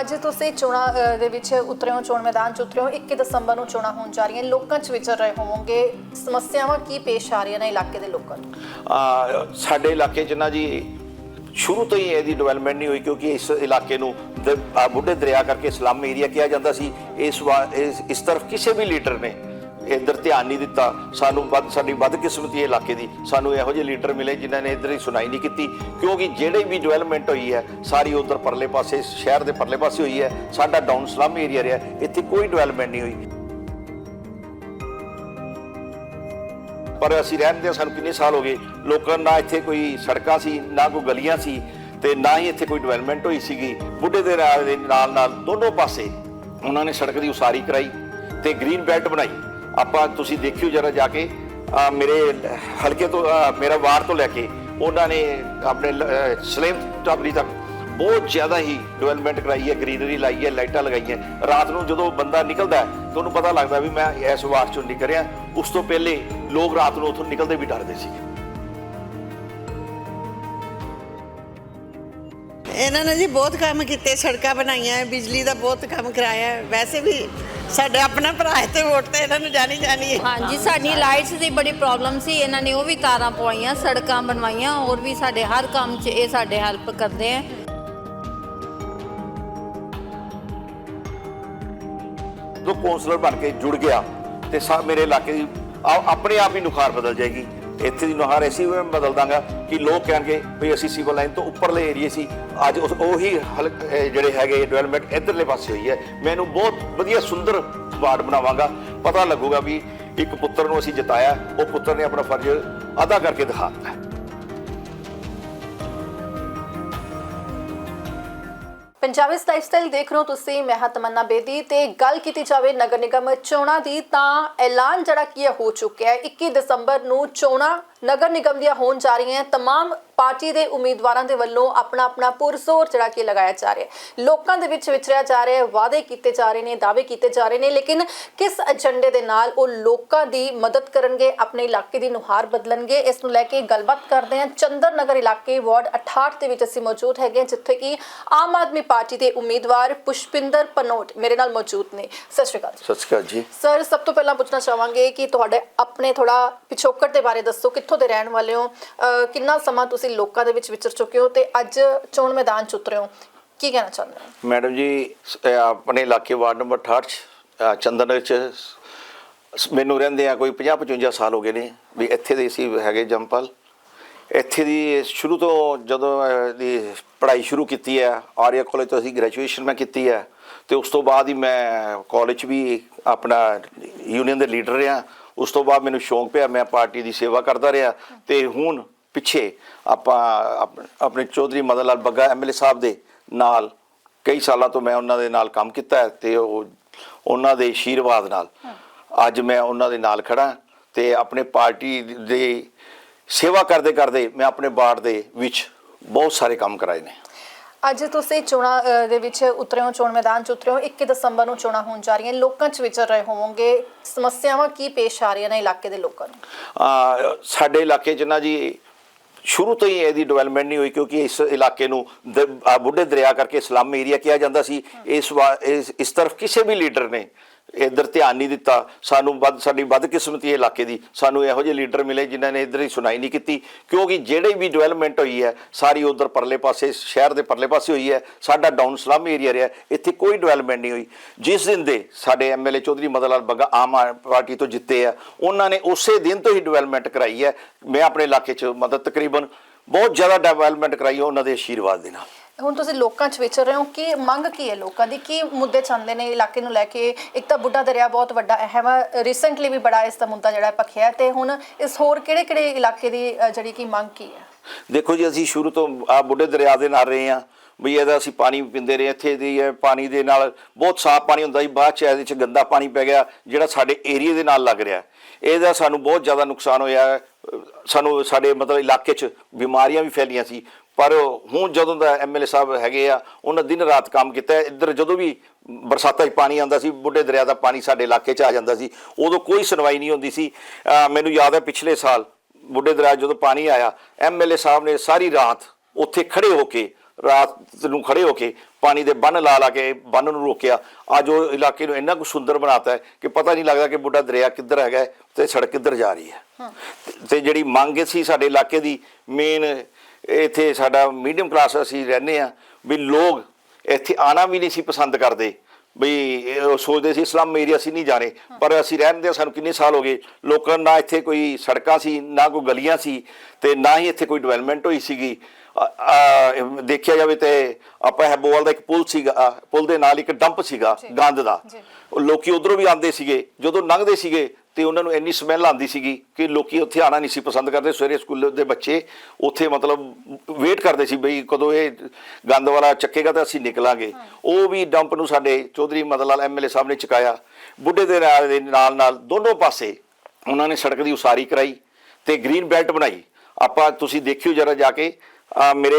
ਅੱਜ ਤੁਸੀਂ ਚੋਣਾਂ ਦੇ ਵਿੱਚ ਉਤਰੇ ਹੋ, ਚੋਣ ਮੈਦਾਨ ਚ ਉਤਰਿਓ 21 ਦਸੰਬਰ ਨੂੰ ਚੋਣਾਂ ਹੋਣ ਜਾ ਰਹੀਆਂ, ਲੋਕਾਂ ਚ ਵਿਚਰ ਰਹੇ ਹੋਵੋਗੇ, ਸਮੱਸਿਆਵਾਂ ਕੀ ਪੇਸ਼ ਆ ਰਹੀਆਂ ਨੇ ਇਲਾਕੇ ਦੇ ਲੋਕਾਂ ਨੂੰ? ਆ, ਸਾਡੇ ਇਲਾਕੇ 'ਚ ਨਾ ਜੀ, ਸ਼ੁਰੂ ਤੋਂ ਹੀ ਇਹਦੀ ਡਿਵੈਲਪਮੈਂਟ ਨਹੀਂ ਹੋਈ, ਕਿਉਂਕਿ ਇਸ ਇਲਾਕੇ ਨੂੰ ਬੁੱਢੇ ਦਰਿਆ ਕਰਕੇ ਸਲਮ ਏਰੀਆ ਕਿਹਾ ਜਾਂਦਾ ਸੀ, ਇਸ ਵਾ- ਇਸ ਇਸ ਤਰਫ ਕਿਸੇ ਵੀ ਲੀਡਰ ਨੇ ਇੱਧਰ ਧਿਆਨ ਨਹੀਂ ਦਿੱਤਾ। ਸਾਨੂੰ ਵੱਧ ਸਾਡੀ ਵੱਧ ਕਿਸਮਤੀ ਹੈ ਇਲਾਕੇ ਦੀ ਸਾਨੂੰ ਇਹੋ ਜਿਹੇ ਲੀਡਰ ਮਿਲੇ ਜਿਨ੍ਹਾਂ ਨੇ ਇੱਧਰ ਹੀ ਸੁਣਾਈ ਨਹੀਂ ਕੀਤੀ। ਕਿਉਂਕਿ ਜਿਹੜੇ ਵੀ ਡਿਵੈਲਪਮੈਂਟ ਹੋਈ ਹੈ, ਸਾਰੀ ਉਧਰ ਪਰਲੇ ਪਾਸੇ, ਸ਼ਹਿਰ ਦੇ ਪਰਲੇ ਪਾਸੇ ਹੋਈ ਹੈ। ਸਾਡਾ ਡਾਊਨ ਸਲਮ ਏਰੀਆ ਰਿਹਾ। ਇੱਥੇ ਕੋਈ ਡਿਵੈਲਪਮੈਂਟ ਨਹੀਂ ਹੋਈ। ਪਰ ਅਸੀਂ ਰਹਿੰਦੇ ਹਾਂ ਸਾਨੂੰ ਕਿੰਨੇ ਸਾਲ ਹੋ ਗਏ। ਲੋਕਾਂ ਨਾ ਇੱਥੇ ਕੋਈ ਸੜਕਾਂ ਸੀ, ਨਾ ਕੋਈ ਗਲੀਆਂ ਸੀ ਤੇ ਨਾ ਹੀ ਇੱਥੇ ਕੋਈ ਡਿਵੈਲਪਮੈਂਟ ਹੋਈ ਸੀਗੀ। ਬੁੱਢੇ ਦੇ ਨਾਲ ਦੇ ਨਾਲ ਨਾਲ ਦੋਨੋਂ ਪਾਸੇ ਉਹਨਾਂ ਨੇ ਸੜਕ ਦੀ ਉਸਾਰੀ ਕਰਾਈ ਤੇ ਗ੍ਰੀਨ ਬੈਲਟ ਬਣਾਈ। ਆਪਾਂ ਤੁਸੀਂ ਦੇਖਿਓ ਜਰਾ ਜਾ ਕੇ ਮੇਰੇ ਹਲਕੇ ਤੋਂ ਮੇਰਾ ਵਾਰ ਤੋਂ ਲੈ ਕੇ, ਉਹਨਾਂ ਨੇ ਆਪਣੇ ਸਲੇਮ ਟਾਬਰੀ ਤੱਕ ਬਹੁਤ ਜ਼ਿਆਦਾ ਹੀ ਡਿਵੈਲਪਮੈਂਟ ਕਰਾਈ ਹੈ ਗ੍ਰੀਨਰੀ ਲਾਈ ਹੈ, ਲਾਈਟਾਂ ਲਗਾਈਆਂ ਰਾਤ ਨੂੰ ਜਦੋਂ ਬੰਦਾ ਨਿਕਲਦਾ ਹੈ ਤਾਂ ਉਹਨੂੰ ਪਤਾ ਲੱਗਦਾ ਵੀ ਮੈਂ ਇਸ ਵਾਰ ਚੋਂ ਨਿਕਲ ਰਿਹਾ, ਉਸ ਤੋਂ ਪਹਿਲੇ ਲੋਕ ਰਾਤ ਨੂੰ ਉੱਥੋਂ ਨਿਕਲਦੇ ਵੀ ਡਰਦੇ ਸੀ। ਇਹਨਾਂ ਨੇ ਜੀ ਬਹੁਤ ਕੰਮ ਕੀਤੇ, ਸੜਕਾਂ ਬਣਾਈਆਂ, ਬਿਜਲੀ ਦਾ ਬਹੁਤ ਕੰਮ ਕਰਾਇਆ, ਵੈਸੇ ਵੀ ਸਾਡੇ ਆਪਣਾ ਭਰਾ ਹੈ ਤੇ ਵੋਟ ਤੇ ਇਹਨਾਂ ਨੂੰ ਜਾਣੀ ਜਾਣੀ ਹੈ। ਹਾਂਜੀ ਸਾਡੀ ਲਾਈਟਸ ਦੀ ਬੜੀ ਪ੍ਰੋਬਲਮ ਸੀ। ਇਹਨਾਂ ਨੇ ਉਹ ਵੀ ਤਾਰਾਂ ਪਵਾਈਆਂ ਸੜਕਾਂ ਬਣਵਾਈਆਂ ਹੋਰ ਵੀ ਸਾਡੇ ਹਰ ਕੰਮ 'ਚ ਇਹ ਸਾਡੇ ਹੈਲਪ ਕਰਦੇ ਆ। ਜਦੋਂ ਕੌਂਸਲਰ ਬਣ ਕੇ ਜੁੜ ਗਿਆ ਤੇ ਸਾ ਮੇਰੇ ਇਲਾਕੇ ਦੀ ਆ- ਆਪਣੇ ਆਪ ਹੀ ਨੁਖਾਰ ਬਦਲ ਜਾਏਗੀ। ਇੱਥੇ ਦੀ ਨੁਹਾਰ ਐਸੀ ਮੈਂ ਬਦਲ ਦਾਂਗਾ ਕਿ ਲੋਕ ਕਹਿਣਗੇ ਵੀ ਅਸੀਂ ਸਿਵਲ ਲਾਈਨ ਤੋਂ ਉੱਪਰਲੇ ਏਰੀਏ ਸੀ। ਅੱਜ ਉਸ ਉਹੀ ਹਲਕ- ਜਿਹੜੇ ਹੈਗੇ ਡਿਵੈਲਪਮੈਂਟ ਇਧਰਲੇ ਪਾਸੇ ਹੋਈ ਹੈ। ਮੈਨੂੰ ਬਹੁਤ ਵਧੀਆ ਸੁੰਦਰ ਵਾਰਡ ਬਣਾਵਾਂਗਾ। ਪਤਾ ਲੱਗੂਗਾ ਵੀ ਇੱਕ ਪੁੱਤਰ ਨੂੰ ਅਸੀਂ ਜਿਤਾਇਆ, ਉਹ ਪੁੱਤਰ ਨੇ ਆਪਣਾ ਫਰਜ਼ ਅਦਾ ਕਰਕੇ ਦਿਖਾ ਦਿੱਤਾ ਪੰਜਾਬੀ ਲਾਈਫਸਟਾਈਲ ਦੇਖ ਰਹੇ ਹੋ ਤੁਸੀਂ, ਮੈਂ ਹਾਂ ਤਮੰਨਾ ਬੇਦੀ ਤੇ ਗੱਲ ਕੀਤੀ ਜਾਵੇ ਨਗਰ ਨਿਗਮ ਚੋਣਾਂ ਦੀ ਤਾਂ ਐਲਾਨ ਜਿਹੜਾ ਕੀ ਹੈ ਹੋ ਚੁੱਕਿਆ ਹੈ। 21 ਦਸੰਬਰ ਨੂੰ ਚੋਣਾਂ ਨਗਰ ਨਿਗਮ ਦੀਆਂ ਹੋਣ ਜਾ ਰਹੀਆਂ ਤਮਾਮ ਪਾਰਟੀ ਦੇ ਉਮੀਦਵਾਰਾਂ ਦੇ ਵੱਲੋਂ ਆਪਣਾ ਆਪਣਾ ਪੁਰਸੋਰ ਚੜਾ ਕੇ ਲਗਾਇਆ ਜਾ ਰਿਹਾ ਲੋਕਾਂ ਦੇ ਵਿੱਚ ਵਿਚਰਿਆ ਜਾ ਰਿਹਾ ਵਾਅਦੇ ਕੀਤੇ ਜਾ ਰਹੇ ਨੇ ਦਾਅਵੇ ਕੀਤੇ ਜਾ ਰਹੇ ਨੇ ਲੇਕਿਨ ਕਿਸ ਏਜੰਡੇ ਦੇ ਨਾਲ ਉਹ ਲੋਕਾਂ ਦੀ ਮਦਦ ਕਰਨਗੇ ਆਪਣੇ ਇਲਾਕੇ ਦੀ ਨੁਹਾਰ ਬਦਲਣਗੇ ਇਸ ਨੂੰ ਲੈ ਕੇ ਗੱਲਬਾਤ ਕਰਦੇ ਹਾਂ। ਚੰਦਰ ਨਗਰ ਇਲਾਕੇ ਵਾਰਡ 68 ਦੇ ਵਿੱਚ ਅਸੀਂ ਮੌਜੂਦ ਹੈਗੇ ਹਾਂ ਜਿੱਥੇ ਕਿ ਆਮ ਆਦਮੀ ਪਾਰਟੀ ਦੇ ਉਮੀਦਵਾਰ ਪੁਸ਼ਪਿੰਦਰ ਪਨੋਟ ਮੇਰੇ ਨਾਲ ਮੌਜੂਦ ਨੇ। ਸਤਿ ਸ਼੍ਰੀ ਅਕਾਲ ਸਤਿ ਸ਼੍ਰੀ ਅਕਾਲ ਜੀ। ਸਰ ਸਭ ਤੋਂ ਪਹਿਲਾਂ ਪੁੱਛਣਾ ਚਾਹਾਂਗੇ ਕਿ ਤੁਹਾਡੇ ਆਪਣੇ ਥੋੜਾ ਪਿਛੋਕੜ ਦੇ ਬਾਰੇ ਦੱਸੋ ਕਿੱਥੋਂ ਦੇ ਰਹਿਣ ਵਾਲੇ ਹੋ? ਕਿੰਨਾ ਸਮਾਂ ਤੁਸੀਂ ਲੋਕਾਂ ਦੇ ਵਿੱਚ ਵਿਚਰ ਚੁੱਕੇ ਹੋ ਤੇ ਅੱਜ ਚੋਣ ਮੈਦਾਨ ਚ ਉਤਰੇ ਹੋ? ਕੀ ਕਹਿਣਾ ਚਾਹੁੰਦੇ ਹੋ? ਮੈਡਮ ਜੀ ਆਪਣੇ ਇਲਾਕੇ ਵਾਰਡ ਨੰਬਰ 68 ਚੰਦਨ ਚ ਮੈਨੂੰ ਰਹਿੰਦੇ ਆ ਕੋਈ 50 55 ਸਾਲ ਹੋ ਗਏ ਨੇ ਵੀ ਇੱਥੇ ਦੇ ਅਸੀਂ ਹੈਗੇ ਜੰਪਲ ਇੱਥੇ ਦੀ ਸ਼ੁਰੂ ਤੋਂ ਜਦੋਂ ਅਹ, ਦੀ ਪੜ੍ਹਾਈ ਸ਼ੁਰੂ ਕੀਤੀ ਹੈ ਆਰੀਆ ਕਾਲਜ ਤੋਂ ਅਸੀਂ ਗ੍ਰੈਜੂਏਸ਼ਨ ਮੈਂ ਕੀਤੀ ਹੈ ਤੇ ਉਸ ਤੋਂ ਬਾਅਦ ਹੀ ਮੈਂ ਕਾਲਜ 'ਚ ਵੀ ਆਪਣਾ ਯੂਨੀਅਨ ਦੇ ਲੀਡਰ ਰਿਹਾ। ਉਸ ਤੋਂ ਬਾਅਦ ਮੈਨੂੰ ਸ਼ੌਂਕ ਪਿਆ, ਮੈਂ ਪਾਰਟੀ ਦੀ ਸੇਵਾ ਕਰਦਾ ਰਿਹਾ ਤੇ ਹੁਣ ਪਿੱਛੇ ਆਪਾਂ ਆਪਣੇ ਚੌਧਰੀ ਮਦਨ ਲਾਲ ਬੱਗਾ ਐਮਐਲਏ ਸਾਹਿਬ ਦੇ ਨਾਲ ਕਈ ਸਾਲਾਂ ਤੋਂ ਮੈਂ ਉਹਨਾਂ ਦੇ ਨਾਲ ਕੰਮ ਕੀਤਾ ਹੈ ਤੇ ਉਹ, ਉਹਨਾਂ ਦੇ ਆਸ਼ੀਰਵਾਦ ਨਾਲ ਅੱਜ ਮੈਂ ਉਹਨਾਂ ਦੇ ਨਾਲ ਖੜਾ ਤੇ ਆਪਣੇ ਪਾਰਟੀ ਦੇ ਸੇਵਾ ਕਰਦੇ ਕਰਦੇ ਮੈਂ ਆਪਣੇ ਵਾਰਡ ਦੇ ਵਿੱਚ ਬਹੁਤ ਸਾਰੇ ਕੰਮ ਕਰਾਏ ਨੇ। ਅੱਜ ਤੁਸੀਂ ਚੋਣਾਂ ਦੇ ਵਿੱਚ ਉਤਰੇ ਹੋ ਚੋਣ ਮੈਦਾਨ ਚ ਉਤਰੇ ਹੋ 21 ਦਸੰਬਰ ਨੂੰ ਚੋਣਾਂ ਹੋਣ ਜਾ ਰਹੀਆਂ ਲੋਕਾਂ ਚ ਵਿਚਰ ਰਹੇ ਹੋਵੋਗੇ ਸਮੱਸਿਆਵਾਂ ਕੀ ਪੇਸ਼ ਆ ਰਹੀਆਂ ਨੇ ਇਲਾਕੇ ਦੇ ਲੋਕਾਂ ਨੂੰ? ਆ ਸਾਡੇ ਇਲਾਕੇ 'ਚ ਨਾ ਜੀ ਸ਼ੁਰੂ ਤੋਂ ਹੀ ਇਹਦੀ ਡਿਵੈਲਪਮੈਂਟ ਨਹੀਂ ਹੋਈ ਕਿਉਂਕਿ ਇਸ ਇਲਾਕੇ ਨੂੰ ਬੁੱਢੇ ਦਰਿਆ ਕਰਕੇ ਸਲਮ ਏਰੀਆ ਕਿਹਾ ਜਾਂਦਾ ਸੀ। ਇਸ ਇਸ ਤਰਫ ਕਿਸੇ ਵੀ ਲੀਡਰ ਨੇ ਇੱਧਰ ਧਿਆਨ ਨਹੀਂ ਦਿੱਤਾ, ਸਾਨੂੰ ਵੱਧ, ਸਾਡੀ ਵੱਧ ਕਿਸਮਤੀ ਹੈ ਇਲਾਕੇ ਦੀ, ਸਾਨੂੰ ਇਹੋ ਜਿਹੇ ਲੀਡਰ ਮਿਲੇ ਜਿਨ੍ਹਾਂ ਨੇ ਇੱਧਰ ਹੀ ਸੁਣਾਈ ਨਹੀਂ ਕੀਤੀ, ਕਿਉਂਕਿ ਜਿਹੜੇ ਵੀ ਡਿਵੈਲਪਮੈਂਟ ਹੋਈ ਹੈ, ਸਾਰੀ ਉਧਰ ਪਰਲੇ ਪਾਸੇ, ਸ਼ਹਿਰ ਦੇ ਪਰਲੇ ਪਾਸੇ ਹੋਈ ਹੈ, ਸਾਡਾ ਡਾਊਨ ਸਲਮ ਏਰੀਆ ਰਿਹਾ, ਇੱਥੇ ਕੋਈ ਡਿਵੈਲਪਮੈਂਟ ਨਹੀਂ ਹੋਈ। ਜਿਸ ਦਿਨ ਦੇ ਸਾਡੇ ਐਮਐਲਏ ਚੌਧਰੀ ਮਦਨ ਲਾਲ ਬੱਗਾ ਆਮ ਆਦਮੀ ਪਾਰਟੀ ਤੋਂ ਜਿੱਤੇ ਆ, ਉਹਨਾਂ ਨੇ ਉਸੇ ਦਿਨ ਤੋਂ ਹੀ ਡਿਵੈਲਪਮੈਂਟ ਕਰਾਈ ਹੈ। ਮੈਂ ਆਪਣੇ ਇਲਾਕੇ 'ਚ ਮਦਦ ਤਕਰੀਬਨ ਬਹੁਤ ਜ਼ਿਆਦਾ ਡਿਵੈਲਪਮੈਂਟ ਕਰਾਈ ਹੈ ਉਹਨਾਂ ਦੇ ਆਸ਼ੀਰਵਾਦ ਦੇ ਨਾਲ। ਹੁਣ ਤੁਸੀਂ ਲੋਕਾਂ 'ਚ ਵਿਚਰ ਰਹੇ ਹੋ ਕਿ ਮੰਗ ਕੀ ਹੈ ਲੋਕਾਂ ਦੀ? ਕੀ ਮੁੱਦੇ ਚਾਹੁੰਦੇ ਨੇ ਇਲਾਕੇ ਨੂੰ ਲੈ ਕੇ? ਇੱਕ ਤਾਂ ਬੁੱਢਾ ਦਰਿਆ ਬਹੁਤ ਵੱਡਾ ਅਹਿਮ ਹੈ ਰੀਸੈਂਟਲੀ ਵੀ ਬੜਾ ਇਸ ਦਾ ਮੁੱਦਾ ਜਿਹੜਾ ਹੈ ਤੇ ਹੁਣ ਇਸ ਹੋਰ ਕਿਹੜੇ ਕਿਹੜੇ ਇਲਾਕੇ ਦੀ ਜਿਹੜੀ ਕਿ ਮੰਗ ਕੀ ਹੈ? ਦੇਖੋ ਜੀ, ਅਸੀਂ ਸ਼ੁਰੂ ਤੋਂ ਆ ਬੁੱਢੇ ਦਰਿਆ ਦੇ ਨਾਲ ਰਹੇ ਹਾਂ। ਵੀ ਇਹਦਾ ਅਸੀਂ ਪਾਣੀ ਪੀਂਦੇ ਰਹੇ ਇੱਥੇ ਦੀ ਪਾਣੀ ਦੇ ਨਾਲ ਬਹੁਤ ਸਾਫ਼ ਪਾਣੀ ਹੁੰਦਾ ਸੀ। ਬਾਅਦ ਚ ਇਹਦੇ ਚ ਗੰਦਾ ਪਾਣੀ ਪੈ ਗਿਆ, ਜਿਹੜਾ ਸਾਡੇ ਏਰੀਆ ਦੇ ਨਾਲ ਲੱਗ ਰਿਹਾ ਇਹਦਾ ਸਾਨੂੰ ਬਹੁਤ ਜ਼ਿਆਦਾ ਨੁਕਸਾਨ ਹੋਇਆ। ਸਾਨੂੰ ਸਾਡੇ ਮਤਲਬ ਇਲਾਕੇ 'ਚ ਬਿਮਾਰੀਆਂ ਵੀ ਫੈਲੀਆਂ ਸੀ। ਪਰ ਹੁਣ ਜਦੋਂ ਦਾ ਐਮਐਲਏ ਸਾਹਿਬ ਹੈਗੇ ਆ ਉਹਨਾਂ ਦਿਨ ਰਾਤ ਕੰਮ ਕੀਤਾ। ਇੱਧਰ ਜਦੋਂ ਵੀ ਬਰਸਾਤਾਂ 'ਚ ਪਾਣੀ ਆਉਂਦਾ ਸੀ ਬੁੱਢੇ ਦਰਿਆ ਦਾ ਪਾਣੀ ਸਾਡੇ ਇਲਾਕੇ 'ਚ ਆ ਜਾਂਦਾ ਸੀ ਉਦੋਂ ਕੋਈ ਸੁਣਵਾਈ ਨਹੀਂ ਹੁੰਦੀ ਸੀ। ਮੈਨੂੰ ਯਾਦ ਹੈ ਪਿਛਲੇ ਸਾਲ ਬੁੱਢੇ ਦਰਿਆ ਜਦੋਂ ਪਾਣੀ ਆਇਆ ਐਮਐਲਏ ਸਾਹਿਬ ਨੇ ਸਾਰੀ ਰਾਤ ਉੱਥੇ ਖੜੇ ਹੋ ਕੇ ਰਾਤ ਨੂੰ ਖੜੇ ਹੋ ਕੇ ਪਾਣੀ ਦੇ ਬੰਨ ਲਾ ਲਾ ਕੇ ਬੰਨ ਨੂੰ ਰੋਕਿਆ। ਅੱਜ ਉਹ ਇਲਾਕੇ ਨੂੰ ਇੰਨਾ ਕੁ ਸੁੰਦਰ ਬਣਾਤਾ ਹੈ ਕਿ ਪਤਾ ਨਹੀਂ ਲੱਗਦਾ ਕਿ ਬੁੱਢਾ ਦਰਿਆ ਕਿੱਧਰ ਹੈਗਾ ਤੇ ਸੜਕ ਕਿੱਧਰ ਜਾ ਰਹੀ ਹੈ। ਤੇ ਜਿਹੜੀ ਮੰਗ ਸੀ ਸਾਡੇ ਇਲਾਕੇ ਦੀ ਮੇਨ ਇੱਥੇ ਸਾਡਾ ਮੀਡੀਅਮ ਕਲਾਸ ਅਸੀਂ ਰਹਿੰਦੇ ਆ ਵੀ ਲੋਕ ਇੱਥੇ ਆਣਾ ਵੀ ਨਹੀਂ ਸੀ ਪਸੰਦ ਕਰਦੇ। ਇਹ ਉਹ ਸੋਚਦੇ ਸੀ ਇਸਲਾਮ ਏਰੀਆ ਅਸੀਂ ਨਹੀਂ ਜਾਣੇ। ਪਰ ਅਸੀਂ ਰਹਿੰਦੇ ਸਾਨੂੰ ਕਿੰਨੇ ਸਾਲ ਹੋ ਗਏ। ਲੋਕਾਂ ਨਾ ਇੱਥੇ ਕੋਈ ਸੜਕਾਂ ਸੀ ਨਾ ਕੋਈ ਗਲੀਆਂ ਸੀ ਤੇ ਨਾ ਹੀ ਇੱਥੇ ਕੋਈ ਡਿਵੈਲਪਮੈਂਟ ਹੋਈ ਸੀਗੀ। ਦੇਖਿਆ ਜਾਵੇ ਤੇ ਆਪਾਂ ਹੈਬੋਵਾਲ ਦਾ ਇੱਕ ਪੁਲ ਸੀਗਾ ਪੁਲ ਦੇ ਨਾਲ ਇੱਕ ਡੰਪ ਸੀਗਾ ਗੰਦ ਦਾ। ਉਹ ਲੋਕੀ ਉਧਰੋਂ ਵੀ ਆਉਂਦੇ ਸੀਗੇ ਜਦੋਂ ਲੰਘਦੇ ਸੀਗੇ ਤੇ ਉਹਨਾਂ ਨੂੰ ਇੰਨੀ ਸਮੈਲ ਆਉਂਦੀ ਸੀਗੀ ਕਿ ਲੋਕੀ ਉੱਥੇ ਆਣਾ ਨਹੀਂ ਸੀ ਪਸੰਦ ਕਰਦੇ। ਸਵੇਰੇ ਸਕੂਲ ਦੇ ਬੱਚੇ ਉੱਥੇ ਮਤਲਬ ਵੇਟ ਕਰਦੇ ਸੀ ਬਈ ਕਦੋਂ ਇਹ ਗੰਦ ਵਾਲਾ ਚੱਕੇਗਾ ਤਾਂ ਅਸੀਂ ਨਿਕਲਾਂਗੇ। ਉਹ ਵੀ ਡੰਪ ਨੂੰ ਸਾਡੇ ਚੌਧਰੀ ਮਦਨ ਲਾਲ ਐਮਐਲਏ ਸਾਹਿਬ ਨੇ ਚੁਕਾਇਆ। ਬੁੱਢੇ ਦੇ ਨਾਲ ਦੇ ਨਾਲ ਨਾਲ ਦੋਨੋਂ ਪਾਸੇ ਉਹਨਾਂ ਨੇ ਸੜਕ ਦੀ ਉਸਾਰੀ ਕਰਾਈ ਤੇ ਗ੍ਰੀਨ ਬੈਲਟ ਬਣਾਈ। ਆਪਾਂ ਤੁਸੀਂ ਦੇਖਿਓ ਜਰਾ ਜਾ ਕੇ ਮੇਰੇ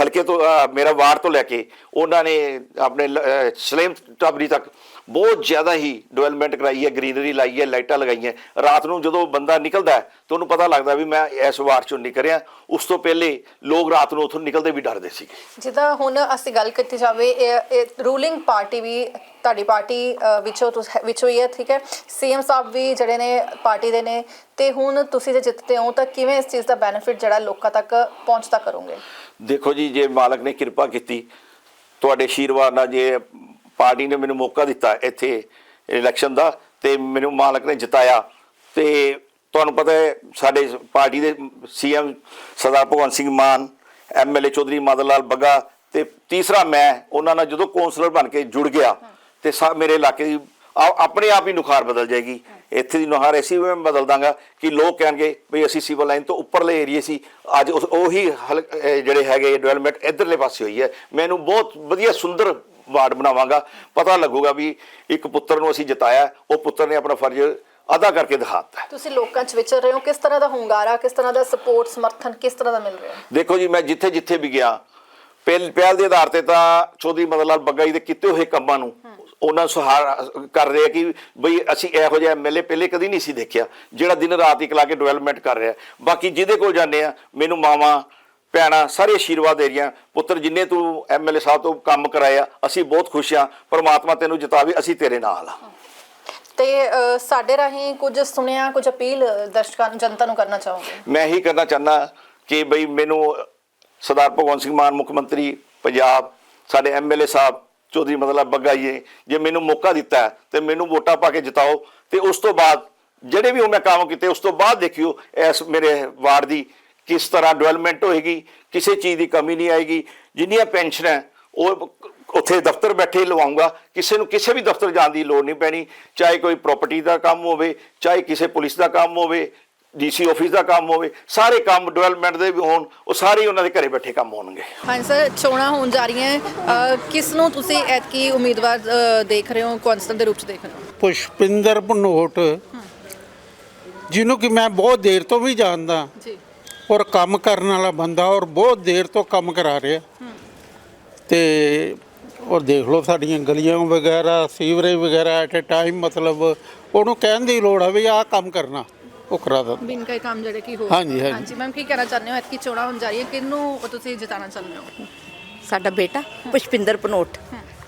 ਹਲਕੇ ਤੋਂ ਮੇਰਾ ਵਾਰਡ ਤੋਂ ਲੈ ਕੇ ਉਹਨਾਂ ਨੇ ਆਪਣੇ ਸਲੇਮ ਟਾਬਰੀ ਤੱਕ ਬਹੁਤ ਜ਼ਿਆਦਾ ਹੀ ਡਿਵੈਲਪਮੈਂਟ ਕਰਾਈ ਹੈ ਗ੍ਰੀਨਰੀ ਲਾਈ ਹੈ ਲਾਈਟਾਂ ਲਗਾਈਆਂ। ਰਾਤ ਨੂੰ ਜਦੋਂ ਬੰਦਾ ਨਿਕਲਦਾ ਤਾਂ ਉਹਨੂੰ ਪਤਾ ਲੱਗਦਾ ਵੀ ਮੈਂ ਇਸ ਵਾਰਡ ਚੋਂ ਨਿਕਲ ਰਿਹਾ। ਉਸ ਤੋਂ ਪਹਿਲੇ ਲੋਕ ਰਾਤ ਨੂੰ ਉੱਥੋਂ ਨਿਕਲਦੇ ਵੀ ਡਰਦੇ ਸੀਗੇ। ਜਿੱਦਾਂ ਹੁਣ ਅਸੀਂ ਗੱਲ ਕੀਤੀ ਜਾਵੇ ਇਹ ਰੂਲਿੰਗ ਪਾਰਟੀ ਵੀ ਤੁਹਾਡੀ ਪਾਰਟੀ ਵਿੱਚੋਂ ਤੁਸ- ਵਿੱਚੋਂ ਹੀ ਹੈ ਠੀਕ ਹੈ? ਸੀਐਮ ਸਾਹਿਬ ਵੀ ਜਿਹੜੇ ਨੇ ਪਾਰਟੀ ਦੇ ਨੇ ਤੇ ਹੁਣ ਤੁਸੀਂ ਜੇ ਜਿੱਤਦੇ ਹੋ ਤਾਂ ਕਿਵੇਂ ਇਸ ਚੀਜ਼ ਦਾ ਬੈਨੀਫਿਟ ਜਿਹੜਾ ਲੋਕਾਂ ਤੱਕ ਪਹੁੰਚਦਾ ਕਰੋਗੇ? ਦੇਖੋ ਜੀ ਜੇ ਮਾਲਕ ਨੇ ਕਿਰਪਾ ਕੀਤੀ ਤੁਹਾਡੇ ਆਸ਼ੀਰਵਾਦ ਨਾਲ ਜੇ ਪਾਰਟੀ ਨੇ ਮੈਨੂੰ ਮੌਕਾ ਦਿੱਤਾ ਇੱਥੇ ਇਲੈਕਸ਼ਨ ਦਾ ਤੇ ਮੈਨੂੰ ਮਾਲਕ ਨੇ ਜਿਤਾਇਆ। ਤੇ ਤੁਹਾਨੂੰ ਪਤਾ ਹੈ, ਸਾਡੇ ਪਾਰਟੀ ਦੇ ਸੀਐਮ ਸਰਦਾਰ ਭਗਵੰਤ ਸਿੰਘ ਮਾਨ ਐਮਐਲਏ ਚੌਧਰੀ ਮਦਨ ਲਾਲ ਬੱਗਾ ਤੇ ਤੀਸਰਾ ਮੈਂ, ਉਹਨਾਂ ਨਾਲ ਜਦੋਂ ਕੌਂਸਲਰ ਬਣ ਕੇ ਜੁੜ ਗਿਆ ਤੇ ਸਾ ਮੇਰੇ ਇਲਾਕੇ ਦੀ ਆ- ਆਪਣੇ ਆਪ ਹੀ ਨੁਖਾਰ ਬਦਲ ਜਾਏਗੀ। ਇੱਥੇ ਦੀ ਨੁਹਾਰ ਐਸੀ ਮੈਂ ਬਦਲ ਦਾਂਗਾ ਕਿ ਲੋਕ ਕਹਿਣਗੇ ਵੀ ਅਸੀਂ ਸਿਵਲ ਲਾਈਨ ਤੋਂ ਉੱਪਰਲੇ ਏਰੀਏ ਸੀ, ਅੱਜ ਉਹੀ ਹਲ- ਜਿਹੜੇ ਹੈਗੇ ਡਿਵੈਲਪਮੈਂਟ ਇਧਰਲੇ ਪਾਸੇ ਹੋਈ ਹੈ। ਮੈਨੂੰ ਬਹੁਤ ਵਧੀਆ ਸੁੰਦਰ ਵਾਰਡ ਬਣਾਵਾਂਗਾ। ਪਤਾ ਲੱਗੂਗਾ ਵੀ ਇੱਕ ਪੁੱਤਰ ਨੂੰ ਅਸੀਂ ਜਿਤਾਇਆ ਉਹ ਪੁੱਤਰ ਨੇ ਆਪਣਾ ਫਰਜ਼ ਅਦਾ ਕਰਕੇ ਦਿਖਾਤਾ। ਹੈ ਤੁਸੀਂ ਲੋਕਾਂ 'ਚ ਵਿਚਰ ਰਹੇ ਹੋ ਕਿਸ ਤਰ੍ਹਾਂ ਦਾ ਹੁੰਗਾਰਾ ਕਿਸ ਤਰ੍ਹਾਂ ਦਾ ਸਪੋਰਟ ਸਮਰਥਨ ਕਿਸ ਤਰ੍ਹਾਂ ਦਾ ਮਿਲ ਰਿਹਾ? ਦੇਖੋ ਜੀ ਮੈਂ ਜਿੱਥੇ ਜਿੱਥੇ ਵੀ ਗਿਆ ਪਹਿਲ ਪਹਿਲ ਦੇ ਆਧਾਰ ਤੇ ਤਾਂ ਚੌਧਰੀ ਮਦਨ ਲਾਲ ਬੱਗਾ ਜੀ ਦੇ ਕੀਤੇ ਹੋਏ ਕੰਮਾਂ ਨੂੰ ਉਹਨਾਂ ਸਹਾਰ ਕਰ ਰਹੇ ਕਿ ਬਈ ਅਸੀਂ ਇਹੋ ਜਿਹਾ ਐਮਐਲਏ ਪਹਿਲੇ ਕਦੀ ਨਹੀਂ ਸੀ ਦੇਖਿਆ ਜਿਹੜਾ ਦਿਨ ਰਾਤ ਇੱਕ ਲਾ ਕੇ ਡਿਵੈਲਪਮੈਂਟ ਕਰ ਰਿਹਾ। ਬਾਕੀ ਜਿਹਦੇ ਕੋਲ ਜਾਂਦੇ ਆ ਮੈਨੂੰ ਮਾਵਾ ਭੈਣਾਂ ਸਾਰੇ ਆਸ਼ੀਰਵਾਦ ਦੇ ਰਹੀਆਂ। ਪੁੱਤਰ ਜਿੰਨੇ ਤੂੰ ਐਮਐਲਏ ਸਾਹਿਬ ਤੋਂ ਕੰਮ ਕਰਾਇਆ ਅਸੀਂ ਬਹੁਤ ਖੁਸ਼ ਆ। ਪਰਮਾਤਮਾ ਤੈਨੂੰ ਜਿਤਾਵੇ ਅਸੀਂ ਤੇਰੇ ਨਾਲ ਆ। ਤੇ ਅ, ਸਾਡੇ ਰਾਹੀਂ ਕੁਝ ਸੁਣਿਆ ਕੁਝ ਅਪੀਲ ਦਰਸ਼ਕਾਂ ਨੂੰ ਜਨਤਾ ਨੂੰ ਕਰਨਾ ਚਾਹੋਗੇ? ਮੈਂ ਇਹੀ ਕਰਨਾ ਚਾਹੁੰਦਾ ਕਿ ਬਈ ਮੈਨੂੰ ਸਰਦਾਰ ਭਗਵੰਤ ਸਿੰਘ ਮਾਨ ਮੁੱਖ ਮੰਤਰੀ ਪੰਜਾਬ ਸਾਡੇ ਐਮਐਲਏ ਸਾਹਿਬ ਚੌਧਰੀ ਮਤਲਬ ਬੱਗਾ ਜੀ ਨੇ ਜੇ ਮੈਨੂੰ ਮੌਕਾ ਦਿੱਤਾ ਹੈ ਤੇ ਮੈਨੂੰ ਵੋਟਾਂ ਪਾ ਕੇ ਜਿਤਾਓ। ਤੇ ਉਸ ਤੋਂ ਬਾਅਦ ਜਿਹੜੇ ਵੀ ਉਹ ਮੈਂ ਕੰਮ ਕੀਤੇ ਉਸ ਤੋਂ ਬਾਅਦ ਦੇਖਿਓ ਇਸ ਮੇਰੇ ਵਾਰਡ ਦੀ ਕਿਸ ਤਰ੍ਹਾਂ ਡਿਵੈਲਪਮੈਂਟ ਹੋਏਗੀ ਕਿਸੇ ਚੀਜ਼ ਦੀ ਕਮੀ ਨਹੀਂ ਆਏਗੀ ਜਿੰਨੀਆਂ ਪੈਨਸ਼ਨ ਹੈ ਉਹ ਉੱਥੇ ਦਫ਼ਤਰ ਬੈਠੇ ਲਵਾਉਂਗਾ ਕਿਸੇ ਨੂੰ ਕਿਸੇ ਵੀ ਦਫ਼ਤਰ ਜਾਣ ਦੀ ਲੋੜ ਨਹੀਂ ਪੈਣੀ ਚਾਹੇ ਕੋਈ ਪ੍ਰਾਪਰਟੀ ਦਾ ਕੰਮ ਹੋਵੇ ਚਾਹੇ ਕਿਸੇ ਪੁਲਿਸ ਦਾ ਕੰਮ ਹੋਵੇ ਡੀਸੀ ਆਫਿਸ ਦਾ ਕੰਮ ਹੋਵੇ ਸਾਰੇ ਕੰਮ ਡਿਵੈਲਪਮੈਂਟ ਦੇ ਵੀ ਹੋਣ ਉਹ ਸਾਰੇ ਉਹਨਾਂ ਦੇ ਘਰੇ ਬੈਠੇ ਕੰਮ ਹੋਣਗੇ। ਹਾਂਜੀ ਸਰ ਚੋਣਾਂ ਹੋਣ ਜਾ ਰਹੀਆਂ ਕਿਸ ਨੂੰ ਤੁਸੀਂ ਐਤਕੀ ਉਮੀਦਵਾਰ ਦੇਖ ਰਹੇ ਹੋ ਕੌਂਸਲਰ ਦੇ ਰੂਪ 'ਚ ਦੇਖ ਰਹੇ ਹੋ? ਪੁਸ਼ਪਿੰਦਰ ਭਨੋਟ ਜਿਹਨੂੰ ਕਿ ਮੈਂ ਬਹੁਤ ਦੇਰ ਤੋਂ ਵੀ ਜਾਣਦਾ ਜੀ। ਔਰ ਕੰਮ ਕਰਨ ਵਾਲਾ ਬੰਦਾ ਔਰ ਬਹੁਤ ਦੇਰ ਤੋਂ ਕੰਮ ਕਰਾ ਰਿਹਾ। ਤੇ ਔਰ ਦੇਖ ਲਓ ਸਾਡੀਆਂ ਗਲੀਆਂ ਵਗੈਰਾ ਸੀਵਰੇਜ ਵਗੈਰਾ ਐਟ ਅ ਟਾਈਮ ਮਤਲਬ ਉਹਨੂੰ ਕਹਿਣ ਦੀ ਲੋੜ ਆ ਵੀ ਆਹ ਕੰਮ ਕਰਨਾ ਉਹ ਕਰਾ ਦਿੰਦਾ। ਬਿਨ ਕਈ ਕੰਮ ਜਿਹੜੇ ਕੀ ਹੋ ਹਾਂਜੀ, ਹਾਂਜੀ। ਮੈਮ ਕੀ ਕਹਿਣਾ ਚਾਹੁੰਦੇ ਹੋ? ਐਤਕੀ ਚੋਣਾਂ ਹੋਣ ਜਾ ਕਿਹਨੂੰ ਤੁਸੀਂ ਜਿਤਾਉਣਾ ਚਾਹੁੰਦੇ ਹੋ? ਸਾਡਾ ਬੇਟਾ ਪੁਸ਼ਪਿੰਦਰ ਪਨੋਟ।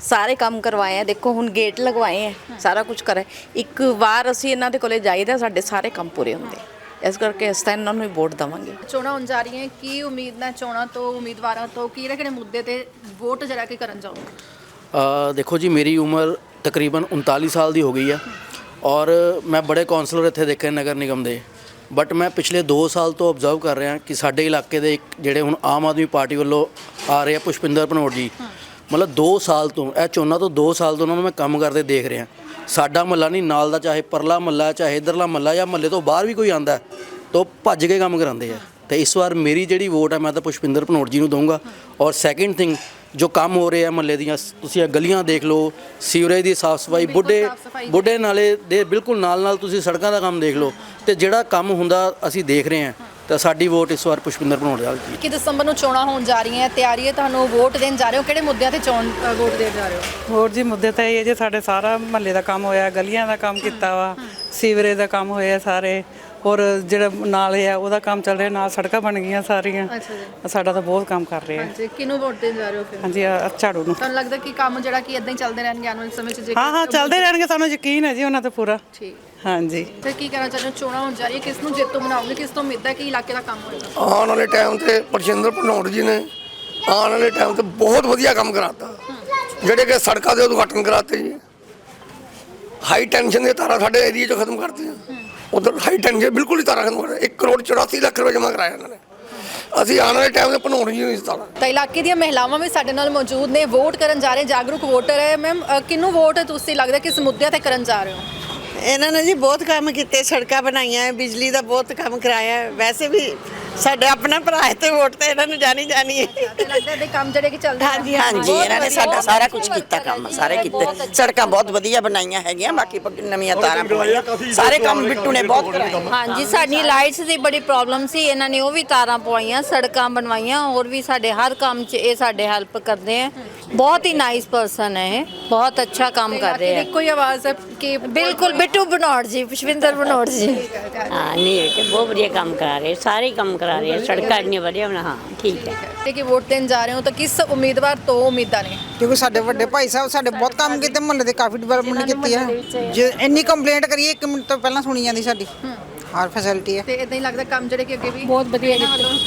ਸਾਰੇ ਕੰਮ ਕਰਵਾਏ ਆ ਦੇਖੋ ਹੁਣ ਗੇਟ ਲਗਵਾਏ ਆ ਸਾਰਾ ਕੁਝ ਕਰਿਆ। ਇੱਕ ਵਾਰ ਅਸੀਂ ਇਹਨਾਂ ਦੇ ਕੋਲੇ ਜਾਈਦਾ ਸਾਡੇ ਸਾਰੇ ਕੰਮ ਪੂਰੇ ਹੁੰਦੇ। ਇਸ ਕਰਕੇ ਇਸ ਤਾਂ ਇਹਨਾਂ ਨੂੰ ਹੀ ਵੋਟ ਦਵਾਂਗੇ। ਚੋਣਾਂ ਹੋਣ ਜਾ ਰਹੀਆਂ ਕੀ ਉਮੀਦ ਹੈ ਚੋਣਾਂ ਤੋਂ ਉਮੀਦਵਾਰਾਂ ਤੋਂ? ਕਿਹੜੇ ਕਿਹੜੇ ਮੁੱਦੇ ਤੇ ਵੋਟ ਜਰਾ ਕੇ ਕਰਨ ਜਾਓਗੇ ਅ, ਦੇਖੋ ਜੀ ਮੇਰੀ ਉਮਰ ਤਕਰੀਬਨ 39 ਸਾਲ ਦੀ ਹੋ ਗਈ ਹੈ ਔਰ ਮੈਂ ਬੜੇ ਕਾਉਂਸਲਰ ਇੱਥੇ ਦੇਖੇ ਨਗਰ ਨਿਗਮ ਦੇ। ਬਟ ਮੈਂ ਪਿਛਲੇ 2 ਸਾਲ ਤੋਂ ਆਬਜ਼ਰਵ ਕਰ ਰਿਹਾ ਕਿ ਸਾਡੇ ਇਲਾਕੇ ਦੇ ਇੱਕ ਜਿਹੜੇ ਹੁਣ ਆਮ ਆਦਮੀ ਪਾਰਟੀ ਵੱਲੋਂ ਆ ਰਹੇ ਆ ਪੁਸ਼ਪਿੰਦਰ ਭਨੋਟ ਜੀ ਮਤਲਬ 2 ਸਾਲ ਤੋਂ ਇਹ ਚੋਣਾਂ ਤੋਂ 2 ਸਾਲ ਤੋਂ ਉਹਨਾਂ ਨੂੰ ਮੈਂ ਕੰਮ ਕਰਦੇ ਦੇਖ ਰਿਹਾ। ਸਾਡਾ ਮਹੱਲਾ ਨਹੀਂ ਨਾਲ ਦਾ ਚਾਹੇ ਪਰਲਾ ਮਹੱਲਾ ਚਾਹੇ ਇਧਰਲਾ ਮਹੱਲਾ ਜਾਂ ਮਹੱਲੇ ਤੋਂ ਬਾਹਰ ਵੀ ਕੋਈ ਆਂਦਾ ਤਾਂ ਭੱਜ ਕੇ ਕੰਮ ਕਰਾਉਂਦੇ ਆ। ਤੇ ਇਸ ਵਾਰ ਮੇਰੀ ਜਿਹੜੀ ਵੋਟ ਹੈ ਮੈਂ ਤਾਂ ਪੁਸ਼ਪਿੰਦਰ ਭਨੋਟ ਜੀ ਨੂੰ ਦਊਂਗਾ। ਔਰ ਸੈਕਿੰਡ ਥਿੰਗ ਜੋ ਕੰਮ ਹੋ ਰਹੇ ਮਹੱਲੇ ਦੀਆਂ ਤੁਸੀਂ ਇਹ ਗਲੀਆਂ ਦੇਖ ਲਓ ਸੀਵਰੇਜ ਦੀ ਸਾਫ਼ ਸਫ਼ਾਈ ਬੁੱਢੇ। ਬੁੱਢੇ ਨਾਲੇ ਦੇ ਬਿਲਕੁਲ ਨਾਲ ਨਾਲ ਤੁਸੀਂ ਸੜਕਾਂ ਦਾ ਕੰਮ ਦੇਖ ਲਓ। ਤੇ ਜਿਹੜਾ ਕੰਮ ਹੁੰਦਾ ਅਸੀਂ ਦੇਖ ਰਹੇ ਹਾਂ। ਤਾਂ ਸਾਡੀ ਵੋਟ ਇਸ ਵਾਰ ਪੁਸ਼ਪਿੰਦਰ ਭਨੋਟ ਜਾਲ ਜੀ ਕਿ ਦਸੰਬਰ ਨੂੰ ਚੋਣਾਂ ਹੋਣ ਜਾ ਰਹੀਆਂ ਹੈ ਤਿਆਰੀ ਹੈ ਤੁਹਾਨੂੰ ਵੋਟ ਦੇਣ ਜਾ ਰਹੇ ਹੋ? ਕਿਹੜੇ ਮੁੱਦਿਆਂ ਤੇ ਚੋਣ ਅ, ਵੋਟ ਦੇਣ ਜਾ ਰਹੇ ਹੋ? ਹੋਰ ਜੀ ਮੁੱਦੇ ਤਾਂ ਇਹ ਹੈ ਜੇ ਸਾਡੇ ਸਾਰਾ ਮਹੱਲੇ ਦਾ ਕੰਮ ਹੋਇਆ ਗਲੀਆਂ ਦਾ ਕੰਮ ਕੀਤਾ ਵਾ ਸੀਵਰੇਜ ਦਾ ਕੰਮ ਹੋਇਆ ਸਾਰੇ ਔਰ ਜਿਹੜਾ ਨਾਲ ਇਹ ਆ ਉਹਦਾ ਕੰਮ ਚੱਲ ਰਿਹਾ ਨਾਲ ਸੜਕਾਂ ਬਣ ਗਈਆਂ ਸਾਰੀਆਂ। ਅੱਛਾ ਜੀ। ਸਾਡਾ ਤਾਂ ਬਹੁਤ ਕੰਮ ਕਰ ਰਹੇ। ਆ ਹਾਂਜੀ ਕਿਹਨੂੰ ਵੋਟ ਦੇਣ ਜਾ ਰਹੇ ਹੋ ਫਿਰ? ਹਾਂਜੀ ਆਹ ਝਾੜੂ ਨੂੰ। ਤੁਹਾਨੂੰ ਲੱਗਦਾ ਕਿ ਕੰਮ ਜਿਹੜਾ ਕਿ ਇਦਾਂ ਹੀ ਚੱਲਦੇ ਰਹਿਣਗੇ ਆਉਣ ਵਾਲੇ ਸਮੇਂ 'ਚ ਜੇ ਹਾਂ ਹਾਂ ਚੱਲਦੇ ਰਹਿਣਗੇ ਸਾਨੂੰ ਯਕੀਨ ਹੈ ਜੀ ਉਹਨਾਂ ਤੇ ਪੂਰਾ। ਠੀਕ। ਹਾਂਜੀ। ਤੇ ਕੀ ਕਹਿਣਾ ਚਾਹੁੰਦੇ ਹੋ? ਚੋਣਾਂ ਹੋਣ ਜਾ ਰਹੀ ਹੈ ਕਿਸ ਨੂੰ ਜੇਤੂ ਬਣਾਓਗੇ ਕਿਸ ਤੋਂ ਉਮੀਦ ਹੈ ਕਿ ਇਲਾਕੇ ਦਾ ਕੰਮ ਹੋਏਗਾ? ਆਉਣ ਵਾਲੇ ਟਾਈਮ ਤੇ ਪ੍ਰਸ਼ਿੰਦਰ ਭਨੋਟ ਜੀ ਨੇ ਆਉਣ ਵਾਲੇ ਟਾਈਮ ਤੇ ਬਹੁਤ ਵਧੀਆ ਕੰਮ ਕਰਾਤਾ। ਜਿਹੜੇ ਕਿ ਸੜਕਾਂ ਦੇ ਉਦਘਾਟਨ ਕਰਾਤੇ ਜੀ। ਹਾਈ ਟੈਨਸ਼ਨ ਦੀਆਂ ਤਾਰਾਂ ਸਾਡੇ ਏਰੀਆ 'ਚ ਖਤਮ ਕਰਤੀਆਂ। ਉਧਰ ਹਾਈ ਟੈਨਸ਼ਨ ਬਿਲਕੁਲ ਹੀ ਤਾਰਾਂ ਖਤਮ ਕਰ 1 ਕਰੋੜ 84 ਲੱਖ ਰੁਪਏ ਜਮ੍ਹਾਂ ਕਰਾਇਆ ਇਹਨਾਂ ਨੇ। ਅਸੀਂ ਆਉਣ ਵਾਲੇ ਟਾਈਮ ਤੇ ਭਨੋਟ ਜੀ ਨੂੰ ਇਸ ਤਾਰਾਂ ਤਾਂ ਇਲਾਕੇ ਦੀਆਂ ਮਹਿਲਾਵਾਂ ਵੀ ਸਾਡੇ ਨਾਲ ਮੌਜੂਦ ਨੇ। ਵੋਟ ਕਰਨ ਜਾ ਰਹੇ ਜਾਗਰੂਕ ਵੋਟਰ ਹੈ। ਮੈਮ ਕਿਹਨੂੰ ਵੋਟ ਤੁਸੀਂ ਲੱਗਦਾ ਕਿਸ ਮੁੱਦਿਆਂ ਤੇ ਕਰਨ ਜਾ ਰਹੇ ਹੋ? ਇਹਨਾਂ ਨੇ ਜੀ ਬਹੁਤ ਕੰਮ ਕੀਤੇ ਸੜਕਾਂ ਬਣਾਈਆਂ ਬਿਜਲੀ ਦਾ ਬਹੁਤ ਕੰਮ ਕਰਾਇਆ। ਵੈਸੇ ਵੀ ਸਾਡੇ ਆਪਣਾ ਭਰਾ ਹੈ ਤੇ ਵੋਟ ਤੇ ਇਹਨਾਂ ਨੂੰ ਜਾਣੀ ਜਾਣੀ ਹੈ। ਲੱਗਦਾ ਕੰਮ ਜਿਹੜੇ ਕਿ ਚੱਲਦੇ ਹਾਂਜੀ, ਹਾਂਜੀ। ਇਹਨਾਂ ਨੇ ਸਾਡਾ ਸਾਰਾ ਕੁਝ ਕੀਤਾ ਕੰਮ ਸਾਰੇ ਕੀਤੇ। ਸੜਕਾਂ ਬਹੁਤ ਵਧੀਆ ਬਣਾਈਆਂ ਹੈਗੀਆਂ ਬਾਕੀ ਪ- ਨਵੀਆਂ ਤਾਰਾਂ ਪਵਾਈਆਂ ਸਾਰੇ ਕੰਮ ਬਿੱਟੂ ਨੇ ਬਹੁਤ ਕਰਾਏ। ਹਾਂਜੀ ਸਾਡੀ ਲਾਈਟਸ ਦੀ ਬੜੀ ਪ੍ਰੋਬਲਮ ਸੀ। ਇਹਨਾਂ ਨੇ ਉਹ ਵੀ ਤਾਰਾਂ ਪਵਾਈਆਂ ਸੜਕਾਂ ਬਣਵਾਈਆਂ। ਹੋਰ ਵੀ ਸਾਡੇ ਹਰ ਕੰਮ 'ਚ ਇਹ ਸਾਡੇ ਹੈਲਪ ਕਰਦੇ ਆ। ਬਹੁਤ ਹੀ ਨਾਈਸ ਪਰਸਨ ਹੈ ਇਹ। ਬਹੁਤ ਅੱਛਾ ਕੰਮ ਕਰ ਰਹੇ। ਆ ਇੱਕੋ ਹੀ ਆਵਾਜ਼ ਹੈ ਕਿ ਬਿਲਕੁਲ ਬਿੱਟੂ ਬਨੋੜ ਜੀ ਪੁਸ਼ਪਿੰਦਰ ਬਨੋੜ ਜੀ। ਹਾਂ ਨਹੀਂ ਤੇ ਬਹੁਤ ਵਧੀਆ ਕੰਮ ਕਰਾ ਰਹੇ ਸਾਰੇ ਹੀ ਕੰਮ ਕਰਾ ਰਹੇ। ਸੜਕਾਂ ਇੰਨੀਆਂ ਵਧੀਆ ਬਣਾ ਹਾਂ ਠੀਕ ਹੈ। ਤੇ ਕਿ ਵੋਟ ਦੇਣ ਜਾ ਰਹੇ ਹੋ ਤਾਂ ਕਿਸ ਉਮੀਦਵਾਰ ਤੋਂ ਉਮੀਦਾਂ ਨੇ? ਕਿਉਂਕਿ ਸਾਡੇ ਵੱਡੇ ਭਾਈ ਸਾਹਿਬ ਸਾਡੇ ਬਹੁਤ ਕੰਮ ਕੀਤੇ ਮੁਹੱਲੇ ਦੇ ਕਾਫੀ ਡਿਵੈਲਪਮੈਂਟ ਕੀਤੀ ਹੈ ਜੇ ਇੰਨੀ ਕੰਪਲੇਂਟ ਕਰੀਏ 1 ਮਿੰਟ ਤੋਂ ਪਹਿਲਾਂ ਸੁਣੀ ਜਾਂਦੀ ਸਾਡੀ। ਹਰ ਫੈਸਿਲਿਟੀ ਹੈ। ਤੇ ਇਦਾਂ ਹੀ ਲੱਗਦਾ ਕੰਮ ਜਿਹੜੇ ਕਿ ਅੱਗੇ ਵੀ ਬਹੁਤ ਵਧੀਆ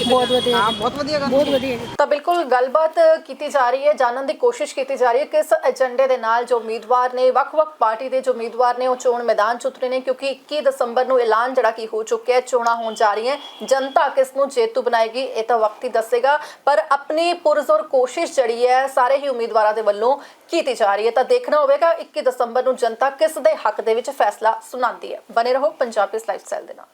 ਬਹੁਤ ਵਧੀਆ ਹਾਂ ਬਹੁਤ ਵਧੀਆ ਬਹੁਤ ਵਧੀਆ। ਤਾਂ ਬਿਲਕੁਲ ਗੱਲਬਾਤ ਕੀਤੀ ਜਾ ਰਹੀ ਹੈ ਜਾਣਨ ਦੀ ਕੋਸ਼ਿਸ਼ ਕੀਤੀ ਜਾ ਰਹੀ ਹੈ ਕਿਸ ਏਜੰਡੇ ਦੇ ਨਾਲ ਜੋ ਉਮੀਦਵਾਰ ਨੇ ਵੱਖ-ਵੱਖ ਪਾਰਟੀ ਦੇ ਜੋ ਉਮੀਦਵਾਰ ਨੇ ਉਹ ਚੋਣ ਮੈਦਾਨ 'ਚ ਉਤਰੇ ਨੇ ਕਿਉਂਕਿ 21 ਦਸੰਬਰ ਨੂੰ ਐਲਾਨ ਜਿਹੜਾ ਕੀ ਹੋ ਚੁੱਕਿਆ ਹੈ ਚੋਣਾਂ ਹੋਣ ਜਾ ਰਹੀਆਂ ਜਨਤਾ ਕਿਸ ਨੂੰ ਜੇਤੂ ਬਣਾਏਗੀ ਇਹ ਤਾਂ ਵਕਤ ਹੀ ਦੱਸੇਗਾ। ਪਰ ਆਪਣੀ ਪੁਰਜ਼ੋਰ ਕੋਸ਼ਿਸ਼ ਜਿਹੜੀ ਹੈ ਸਾਰੇ ਹੀ ਉਮੀਦਵਾਰਾਂ ਦੇ ਵੱਲੋਂ ਕੀਤੀ ਜਾ ਰਹੀ ਹੈ। ਤਾਂ ਦੇਖਣਾ ਹੋਵੇਗਾ 21 ਦਸੰਬਰ ਨੂੰ ਜਨਤਾ ਕਿਸ ਦੇ ਹੱਕ ਦੇ ਵਿੱਚ ਫੈਸਲਾ ਸੁਣਾਉਂਦੀ ਹੈ। ਬਨੇ ਰਹੋ ਪੰਜਾਬੀ ਲਾਈਫਸਟਾਈਲ ਦੇ ਨਾਲ